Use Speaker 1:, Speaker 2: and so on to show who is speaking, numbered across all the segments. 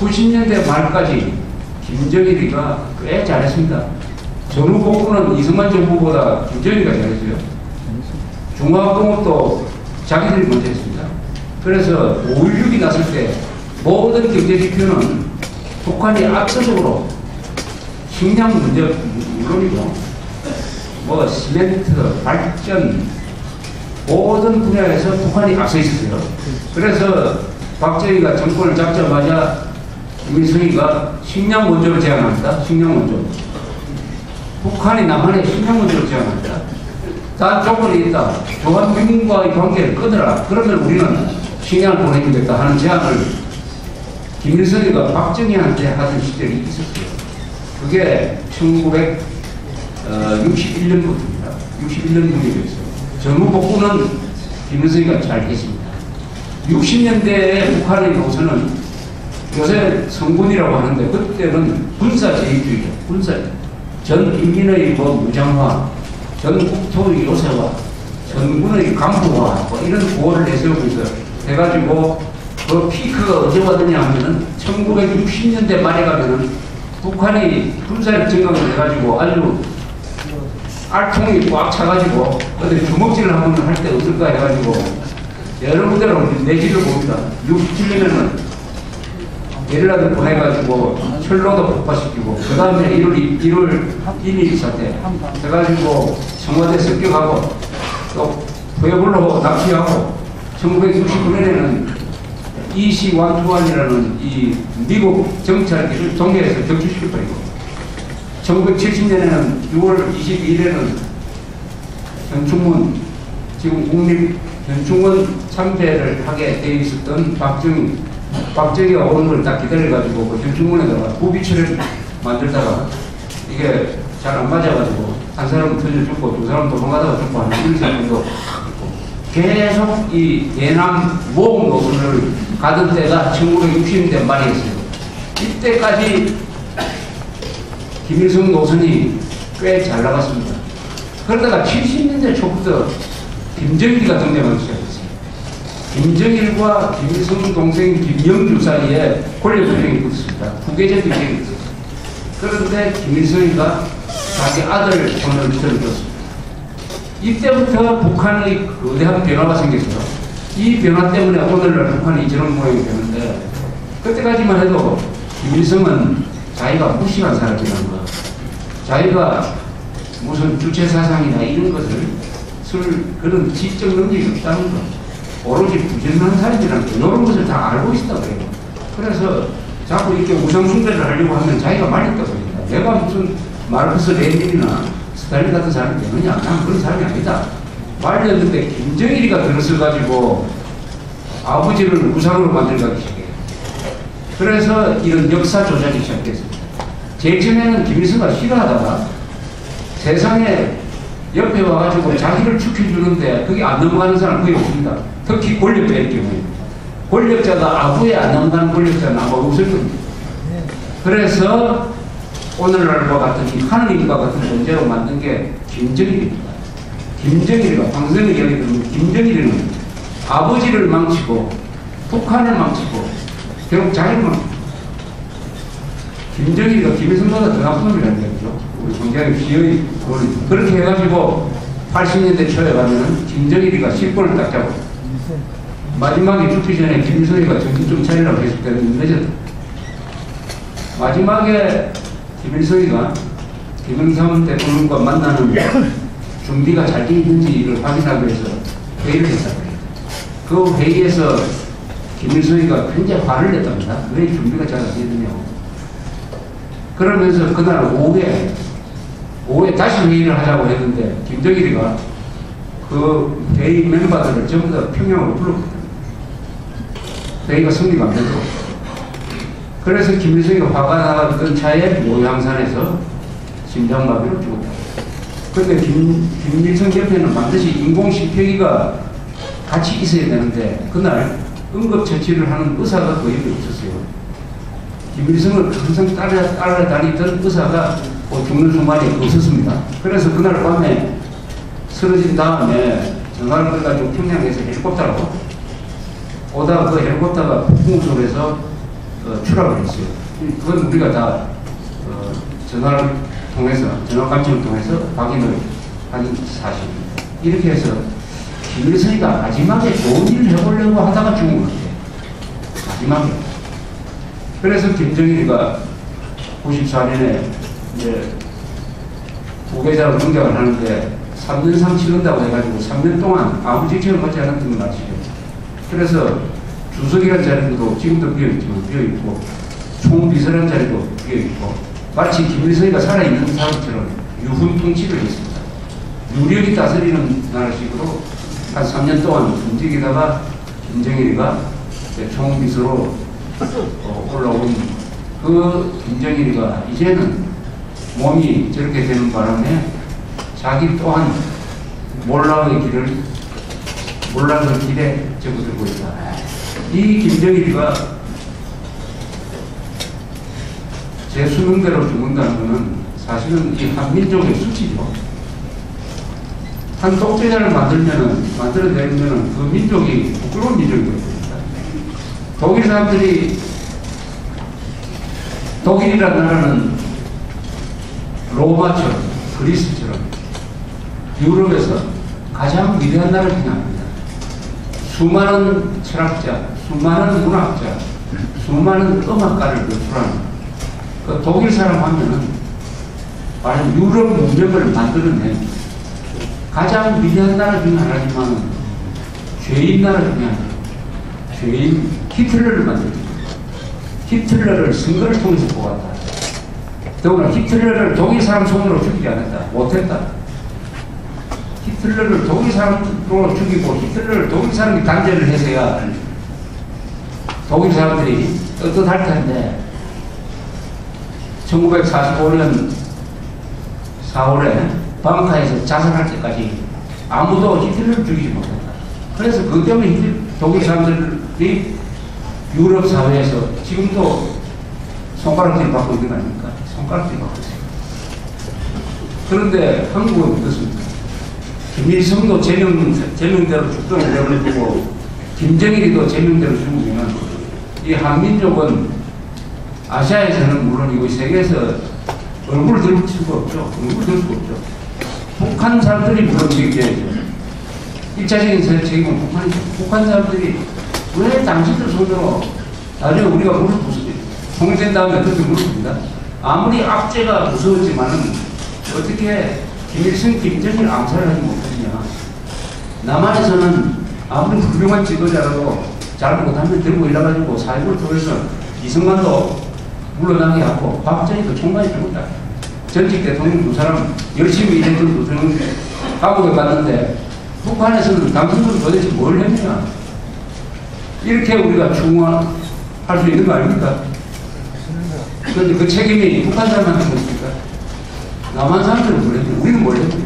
Speaker 1: 90년대 말까지 김정일이가 꽤 잘했습니다. 전후 복구는 이승만 정부보다 김정일이가 잘했어요. 중화공업도 자기들이 먼저 했습니다. 그래서 5.16이 났을 때 모든 경제 지표는 북한이 압도적으로 식량 문제 물론이고 뭐 시멘트, 발전 모든 분야에서 북한이 앞서 있었어요. 그래서 박정희가 정권을 잡자마자 김일성이가 식량 원조를 제안합니다. 식량 원조. 북한이 남한에 식량 원조를 제안합니다. 다 조건이 있다. 조한민국과의 관계를 끊어라. 그러면 우리는 식량을 보내주겠다 하는 제안을 김일성이가 박정희한테 하던 시절이 있었어요. 그게 1961년부터입니다. 61년 무렵이었어요. 전후 복구는 김일성이가 잘 했습니다. 60년대에 북한의 노선은 요새 성군이라고 하는데 그때는 군사 제일주의죠. 군사 전 인민의 뭐 무장화, 전 국토의 요새화, 전군의 강부화 뭐 이런 구호를 내세우면서 해가지고 그 피크가 어디에 왔느냐 하면은 1960년대 말에 가면은 북한이 군사력 증강을 해가지고 아주 알통이 꽉 차가지고 어디 주먹질을 하면 할때 어떨까 해가지고 여러 군데로 내지를 봅니다. 67년에는 게릴라들 보내가지고 철로도 폭파시키고 그 다음에 1월 1월 1일 사태 해가지고 청와대 습격하고 또 포여불로 납치하고 1969년에는 이시 완투안이라는 이 미국 정찰기를 동해에서 격추시켜버리고 1970년에는 6월 22일에는 현충원 지금 국립 현충원 참배를 하게 돼 있었던 박정희 박정희가 오는 걸 딱 기다려가지고 그 현충원에다가 부비치를 만들다가 이게 잘 안 맞아가지고 한 사람은 터져 죽고 두 사람 도망가다가 죽고 하는 이런 사람도 계속 이 대남 모험 노선을 가던 때가 1960년대 말이었어요. 이때까지 김일성 노선이 꽤 잘 나갔습니다. 그러다가 70년대 초부터 김정일이가 등장하기 시작했어요. 김정일과 김일성 동생 김영주 사이에 권력 분쟁이 붙었습니다. 후계자 분쟁이 붙었어요. 그런데 김일성이가 자기 아들 손을 들어줬습니다. 이때부터 북한의 거대한 변화가 생겼어요. 이 변화 때문에 오늘날 북한이 저런 모양이 되는데 그때까지만 해도 김일성은 자기가 무시한 사람이라는 거, 자기가 무슨 주체 사상이나 이런 것을 쓸 그런 지적 능력이 없다는 거, 오로지 부진한 사람이라는 거, 이런 것을 다 알고 있다 그래요. 그래서 자꾸 이렇게 우상숭배를 하려고 하면 자기가 말렸다고 합니다. 내가 무슨 마르크스 레닌이나 스탈린 같은 사람이 되느냐? 난 그런 사람이 아니다. 말렸는데 김정일이가 들었을 가지고 아버지를 우상으로 만들기 시작해요. 그래서 이런 역사 조작이 시작됐습니다. 제일 처음에는 김일성가 싫어하다가 세상에 옆에 와가지고 자기를 축해주는데 그게 안 넘어가는 사람 거의 없습니다. 특히 권력자일 경우에. 권력자가 아부에 안 넘어가는 권력자는 아마 없을 겁니다. 그래서 오늘날과 같은 이 하느님과 같은 존재로 만든 게 김정일입니다. 김정일이가 방송의 이야기 들으면 김정일은 아버지를 망치고 북한을 망치고 결국 망치고 김정일이가 김일성보다 더 나쁜 놈이라는 거죠. 우리 성경의 비의 그렇게 해가지고 80년대 초에 가면은 김정일이가 실권을 딱 잡고 마지막에 죽기 전에 김일성이가 정신 좀 차리라고 했을 늦었다. 마지막에 김일성이가 김영삼 대통령과 만나는 준비가 잘 돼 있는지를 확인하기 위해서 회의를 해요. 그 회의에서 김일성이가 굉장히 화를 냈답니다. 왜 준비가 잘 안 되느냐고. 그러면서 그날 오후에 오후에 다시 회의를 하자고 했는데 김정일이가 그 회의 멤버들을 전부 다 평양으로 불렀거든요. 회의가 성립 안 되도록. 그래서 김일성이가 화가 나던 차에 모양산에서 심장마비로 죽었다. 그런데 김, 김일성 옆에는 반드시 인공심폐기가 같이 있어야 되는데 그날 응급처치를 하는 의사가 거의 없었어요. 김일성을 항상 따라, 따라다니던 의사가 뭐 죽는 순간에 없었습니다. 그래서 그날 밤에 쓰러진 다음에 전화를 걸어가지고 평양에서 헬리콥터로 오다가 그 헬리콥터가 폭풍 속에서 어, 추락을 했어요. 그건 우리가 다 어, 전화를 통해서 전화 감청을 통해서 확인을 한 사실입니다. 이렇게 해서 김일성이가 마지막에 좋은 일을 해보려고 하다가 죽은 것 같아요. 마지막에. 그래서 김정일이가 94년에 이제 부계자로 등장을 하는데 3년 상 치른다고 해가지고 3년 동안 아무 직책을 받지 않았던 건 아시죠? 그래서 주석이라는 자리도 지금도 비어있지만 비어있고 총비서라는 자리도 비어있고 마치 김일성이가 살아있는 사람처럼 유훈 통치를 했습니다. 유력이 다스리는 나라식으로 한 3년 동안 움직이다가 김정일이가 총비서로 어, 올라온 그 김정일이가 이제는 몸이 저렇게 되는 바람에 자기 또한 몰락의 길을 몰락의 길에 접어들고 있다. 이 김정일이가 제 수능대로 죽는다는 것은 사실은 이 한민족의 수치죠. 한 독재자를 만들면은, 만들어내면은 그 민족이 부끄러운 민족이 됩니다. 독일 사람들이 독일이라는 나라는 로마처럼, 그리스처럼 유럽에서 가장 위대한 나라를 생각합니다. 수많은 철학자, 수많은 문학자, 수많은 음악가를 배출하는 그 독일 사람 하면은 바로 유럽 문명을 만들어낸 가장 위대한 나라 중에 하나지만 죄인 나라 중에 하나. 죄인 히틀러를 만들었습니다. 히틀러를 선거를 통해서 뽑았다. 더구나 히틀러를 독일 사람 손으로 죽이지 않았다. 못했다. 히틀러를 독일 사람으로 죽이고 히틀러를 독일 사람이 단죄를 해서야 독일 사람들이 떳떳할 텐데 1945년 4월에 방카에서 자살할 때까지 아무도 히틀러를 죽이지 못했다. 그래서 그 때문에 독일 사람들이 유럽 사회에서 지금도 손가락질 받고 있는 거 아닙니까? 손가락질 받고 있어요. 그런데 한국은 어떻습니까? 김일성도 제명, 제명대로 죽도록 내버려두고 김정일이도 제명대로 죽으면 이 한민족은 아시아에서는 물론이고 세계에서 얼굴을 들 수가 없죠. 얼굴을 들 수가 없죠. 북한 사람들이 물론 얘기해야죠. 일차적인 책임은 북한이죠. 북한 사람들이 왜 당신들 손으로 나중에 우리가 물을 부수지? 통일된 다음에 그렇게 물을 붓니다. 아무리 압제가 무서웠지만은 어떻게 김일성, 김정일 암살을 하지 못했냐. 남한에서는 아무리 훌륭한 지도자라도 잘 못하면 들고 일어가지고 사회를 통해서 이승만도 물러나게 하고 박정희도 총괄이 죽었다. 전직 대통령 두 사람 열심히 일했던 두 사람 감옥에 갔는데 북한에서는 당신들은 도대체 뭘 했냐. 이렇게 우리가 충원할 수 있는 거 아닙니까? 그런데 그 책임이 북한 사람한테 묻습니까? 남한 사람들은 몰랐죠. 우리는 몰랐죠.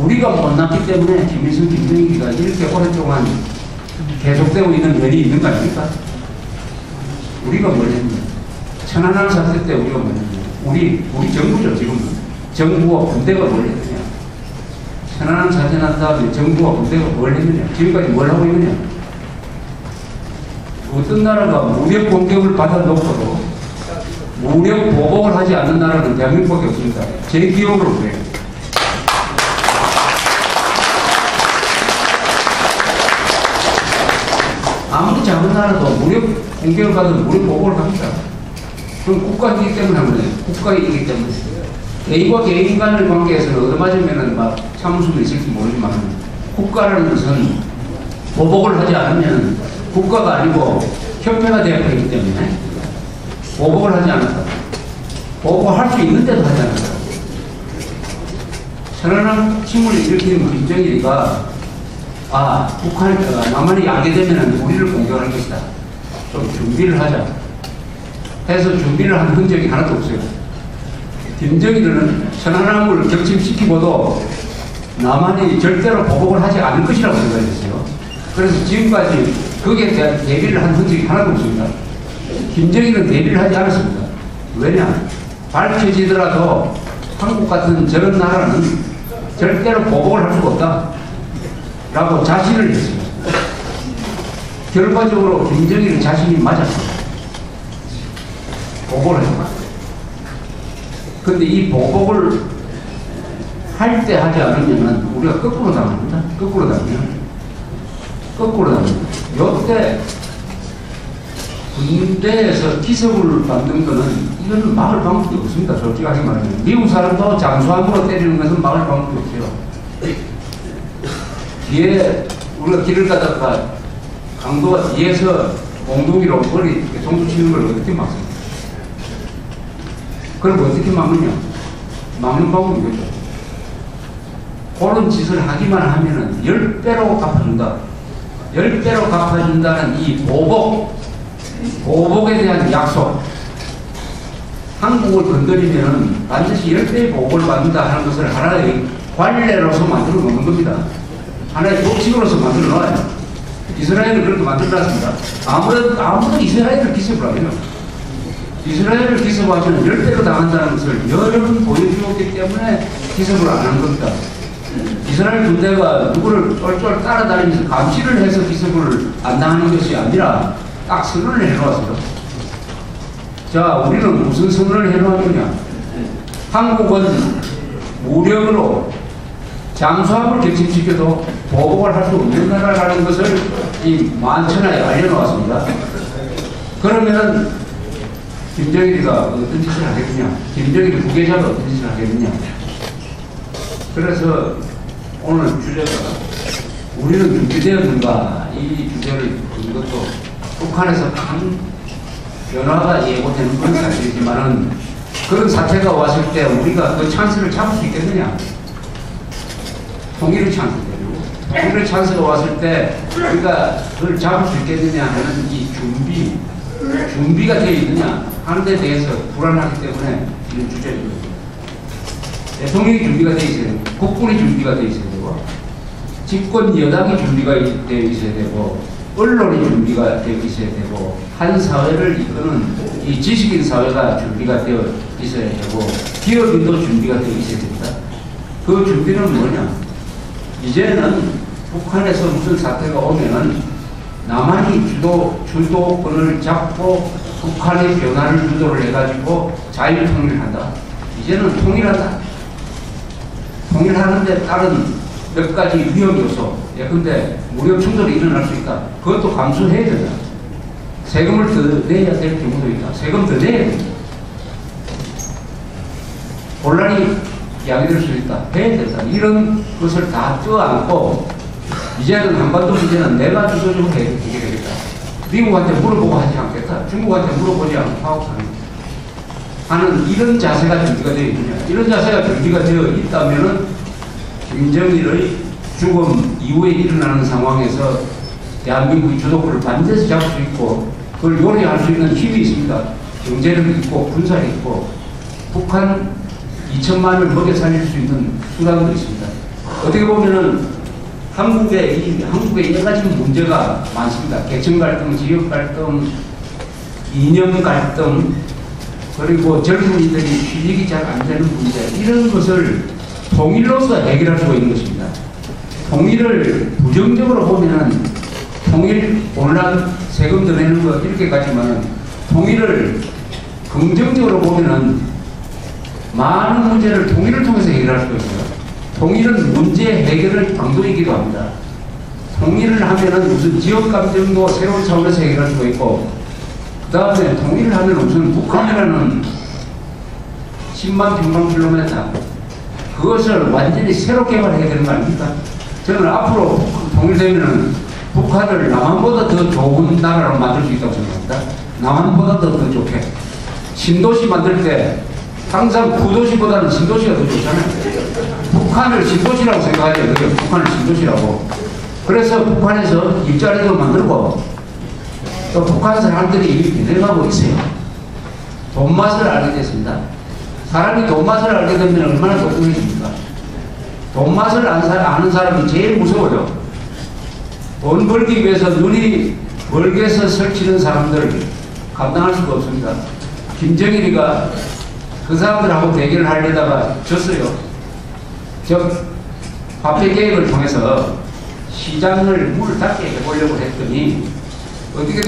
Speaker 1: 우리가 못났기 때문에 김일성, 김정일이가 이렇게 오랫동안 계속되고 있는 면이 있는 거 아닙니까? 우리가 몰랐냐. 천안함 사태 때 우리가 몰랐냐. 우리, 우리 정부죠, 지금. 정부와 군대가 몰랐냐. 천안함 사태 난 다음에 정부와 군대가 뭘 했느냐. 지금까지 뭘 하고 있느냐. 어떤 나라가 무력 공격을 받아놓고도 무력 보복을 하지 않는 나라는 대한민국밖에 없습니다. 제 기억으로 그래요. 아무리 작은 나라도 무력 공격을 받으면 무력 보복을 합니다. 그럼 국가이기 때문에 하는 거예요. 국가이기 때문에. 개인과 개인 간의 관계에서는 얻어맞으면 막 참을 수도 있을지 모르지만 국가라는 것은 보복을 하지 않으면 국가가 아니고 협회가 되어버리기 때문에 보복을 하지 않았다. 보복할 수 있는데도 하지 않았다. 천안함 침몰을 일으키는 김정일이가 아, 북한이, 어, 남한이 야기되면 우리를 공격할 것이다. 좀 준비를 하자. 해서 준비를 한 흔적이 하나도 없어요. 김정일은 천안함을 격침시키고도 남한이 절대로 보복을 하지 않을 것이라고 생각했어요. 그래서 지금까지 거기에 대한 대비를 한 흔적이 하나도 없습니다. 김정일은 대비를 하지 않았습니다. 왜냐? 밝혀지더라도 한국 같은 저런 나라는 절대로 보복을 할 수가 없다. 라고 자신을 했습니다. 결과적으로 김정일 자신이 맞았습니다. 보고를 해봤어요. 근데 이 보복을 할 때 하지 않으면은 우리가 거꾸로 당합니다. 거꾸로 당해요. 거꾸로 당합니다. 요때 군대에서 기습을 받는 거는 이거는 막을 방법이 없습니다. 솔직하게 말하면. 미국 사람도 장수함으로 때리는 것은 막을 방법이 없어요. 뒤에 우리가 길을 가다가 강도가 뒤에서 공동기로 머리 정수 치는 걸 어떻게 막습니까? 그럼 어떻게 막느냐? 막는 방법이 뭐죠? 그런 짓을 하기만 하면은 열 배로 갚아준다. 열 배로 갚아준다는 이 보복, 보복에 대한 약속. 한국을 건드리면은 반드시 열 배의 보복을 받는다 하는 것을 하나의 관례로서 만들어 놓는 겁니다. 하나의 법칙으로서 만들어 놔요. 이스라엘은 그렇게 만들어 놨습니다. 아무래도, 아무도 이스라엘을 기습을 안 해요. 이스라엘을 기습하면 열대로 당한다는 것을 여러 번 보여주었기 때문에 기습을 안 한 겁니다. 이스라엘 군대가 누구를 쫄쫄 따라다니면서 감시를 해서 기습을 안 당하는 것이 아니라 딱 선언을 해놓았어요. 자, 우리는 무슨 선언을 해놓았느냐? 한국은 무력으로 장수함을 격침시켜도 보복을 할 수 없는 나라라는 것을 이 만천하에 알려놓았습니다. 그러면 김정일이가 어떤 짓을 하겠느냐? 김정일 후계자가 어떤 짓을 하겠느냐? 그래서 오늘 주제가 우리는 준비되었는가? 이 주제를 든 것도 북한에서 큰 변화가 예고되는 건 사실이지만은 그런 사태가 왔을 때 우리가 그 찬스를 잡을 수 있겠느냐? 통일의 찬스대로 통일의 찬스가 왔을 때 우리가 그걸 잡을 수 있겠느냐 하는 이 준비 준비가 되어 있느냐 하는 데 대해서 불안하기 때문에 이런 주제입니다. 대통령이 준비가 되어 있어야 되고 국군이 준비가 되어 있어야 되고 집권 여당이 준비가 되어 있어야 되고 언론이 준비가 되어 있어야 되고 한 사회를 이끄는 이 지식인 사회가 준비가 되어 있어야 되고 기업인도 준비가 되어 있어야 됩니다. 그 준비는 뭐냐? 이제는 북한에서 무슨 사태가 오면은 남한이 주도, 주도권을 잡고 북한의 변화를 주도를 해가지고 자유통일을 한다. 이제는 통일한다. 통일하는데 따른 몇 가지 위험 요소. 예컨대 무력 충돌이 일어날 수 있다. 그것도 감수해야 된다. 세금을 더 내야 될 경우도 있다. 세금 더 내야 된다. 혼란이 야기될 수 있다. 해야 된다. 이런 것을 다 껴안고 이제는 한반도 문제는 내가 주도적으로 해결되겠다. 미국한테 물어보고 하지 않겠다. 중국한테 물어보지 않고 하 는 이런 자세가 준비가 되어 있느냐. 이런 자세가 준비가 되어 있다면은 김정일의 죽음 이후에 일어나는 상황에서 대한민국의 주도권을 반드시 잡을 수 있고 그걸 요리할 수 있는 힘이 있습니다. 경제력이 있고 군사력이 있고 북한 2천만을 먹여 살릴 수 있는 수단도 있습니다. 어떻게 보면은 한국의 이 한국의 여러 가지 문제가 많습니다. 계층 갈등, 지역 갈등, 이념 갈등, 그리고 젊은이들이 취직이 잘 안 되는 문제 이런 것을 통일로서 해결할 수가 있는 것입니다. 통일을 부정적으로 보면은 통일 온란 세금 더 내는 거 이렇게까지만은 통일을 긍정적으로 보면은 많은 문제를 통일을 통해서 해결할 수가 있어요. 통일은 문제 해결의 방도이기도 합니다. 통일을 하면은 무슨 지역 감정도 새로운 차원에서 해결할 수가 있고, 그 다음에 통일을 하면 무슨 북한이라는 10만 평방킬로미터, 그것을 완전히 새로 개발해야 되는 거 아닙니까? 저는 앞으로 통일되면은 북한을 남한보다 더 좋은 나라로 만들 수 있다고 생각합니다. 남한보다 더, 더 좋게. 신도시 만들 때 항상 구도시보다는 신도시가 더 좋잖아요. 북한을 신도시라고 생각하죠. 북한을 신도시라고. 그래서 북한에서 일자리도 만들고 또 북한 사람들이 변해가고 있어요. 돈 맛을 알게 됐습니다. 사람이 돈 맛을 알게 되면 얼마나 똑똑해집니까? 돈 맛을 아는 사람이 제일 무서워요. 돈 벌기 위해서 눈이 멀게서 설치는 사람들을 감당할 수가 없습니다. 김정일이가 그 사람들하고 대결을 하려다가 졌어요. 즉, 화폐 개혁을 통해서 시장을 문을 닫게 해보려고 했더니 어떻게